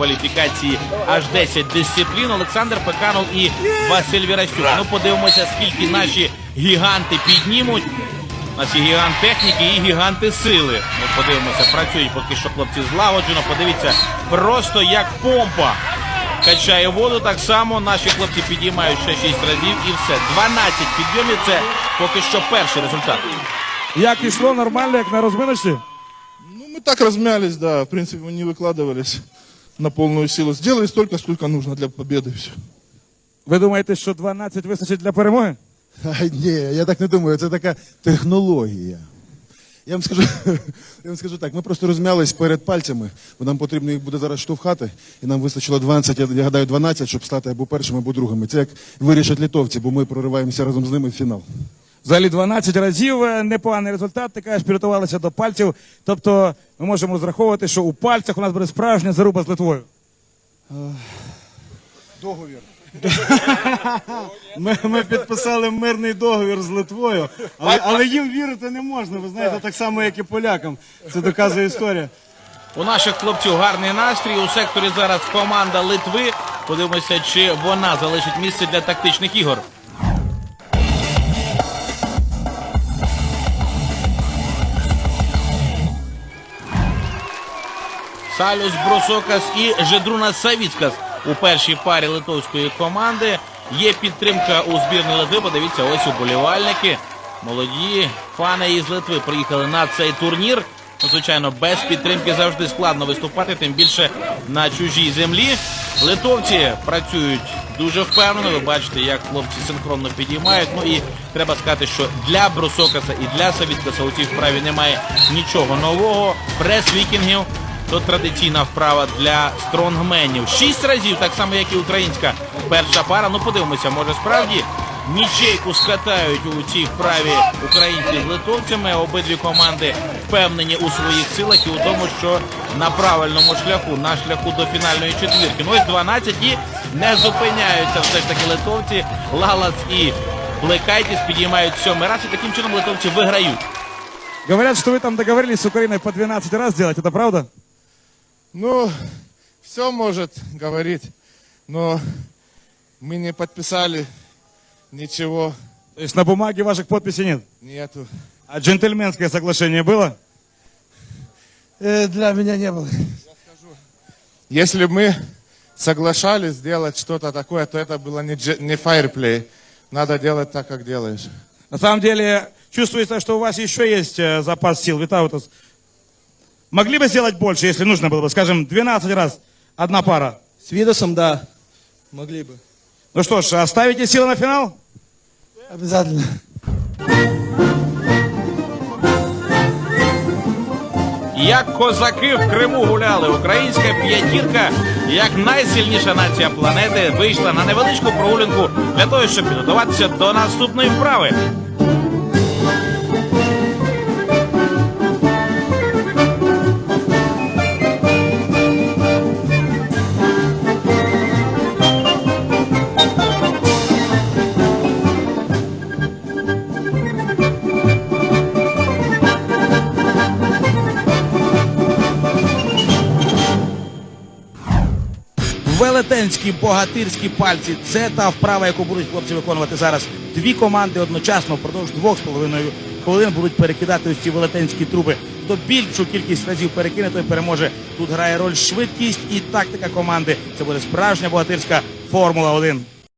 кваліфікації аж 10 дисциплін. Олександр Пеканов і Василь Вірастюк. Ну подивимося, скільки наші гіганти піднімуть. У нас і гігант техніки, і гіганти сили. Ми подивимося, працюють поки що хлопці злагоджено. Подивіться, просто як помпа качає воду. Так само наші хлопці підіймають ще 6 разів і все. 12 підйомів. Це поки що перший результат. Як ішло нормально, як на розминочці? Ну, мы так размялись, да. В принципе, мы не выкладывались на полную силу. Сделали столько, сколько нужно для победы. Все. Ви думаєте, що 12 вистачить для перемоги? А, ні, я так не думаю, це така технологія. Я вам скажу, я вам скажу так, ми просто розм'ялись перед пальцями, бо нам потрібно їх буде зараз штовхати, і нам вистачило 12, я, я гадаю, 12, щоб стати або першими, або другими. Це як вирішать літовці, бо ми прориваємося разом з ними в фінал. Взагалі 12 разів е, непоганий результат. Ти кажеш, підготувалися до пальців. Тобто ми можемо зраховувати, що у пальцях у нас буде справжня заруба з Литвою. Ми, ми підписали мирний договір з Литвою, але, але їм вірити не можна. Ви знаєте, так само, як і полякам. Це доказує історія. У наших хлопців гарний настрій. У секторі зараз команда Литви. Подивимося, чи вона залишить місце для тактичних ігор. Салюс Брусокас і Жедруна Савіцкас у першій парі литовської команди. Є підтримка у збірної Литви. Подивіться, ось уболівальники. Молоді фани із Литви приїхали на цей турнір. Ну, звичайно, без підтримки завжди складно виступати, тим більше на чужій землі. Литовці працюють дуже впевнено. Ви бачите, як хлопці синхронно підіймають. Ну і треба сказати, що для Брусокаса і для Савіцкаса у цій вправі немає нічого нового. Прес вікінгів то традиційна вправа для стронгменів. Шість разів, так само як і українська перша пара. Ну подивимося, може справді нічейку скатають у цій вправі українці з литовцями. Обидві команди впевнені у своїх силах і у тому, що на правильному шляху, на шляху до фінальної четвірки. Ну ось 12 і не зупиняються все ж таки литовці. Лалац і Блекайтіс підіймають сьомий раз і таким чином литовці виграють. Говорят, что вы там договорились с Украиной по 12 раз сделать. Это правда? Ну, все может говорить, но мы не подписали ничего, То есть на бумаге ваших подписей нет? нету. А джентльменское соглашение было? Э, Для меня не было. Если бы мы соглашались сделать что-то такое, то это было не, не фаерплей. Надо делать так, как делаешь. На самом деле чувствуется, что у вас еще есть э, запас сил. Витаутас. Могли бы сделать больше, если нужно было бы, скажем, 12 раз одна пара. С Видосом, да, могли бы. Ну что ж, оставите силы на финал? Обязательно. Як козаки в Криму гуляли, українська п'ятірка, як найсильніша нація планети, вийшла на невеличку прогулянку для того, щоб підготуватися до наступної вправи. Велетенські богатирські пальці. Це та вправа, яку будуть хлопці виконувати зараз. Дві команди одночасно впродовж двох з половиною хвилин будуть перекидати ось ці велетенські труби. Хто більшу кількість разів перекине, той переможе. Тут грає роль швидкість і тактика команди. Це буде справжня богатирська Формула 1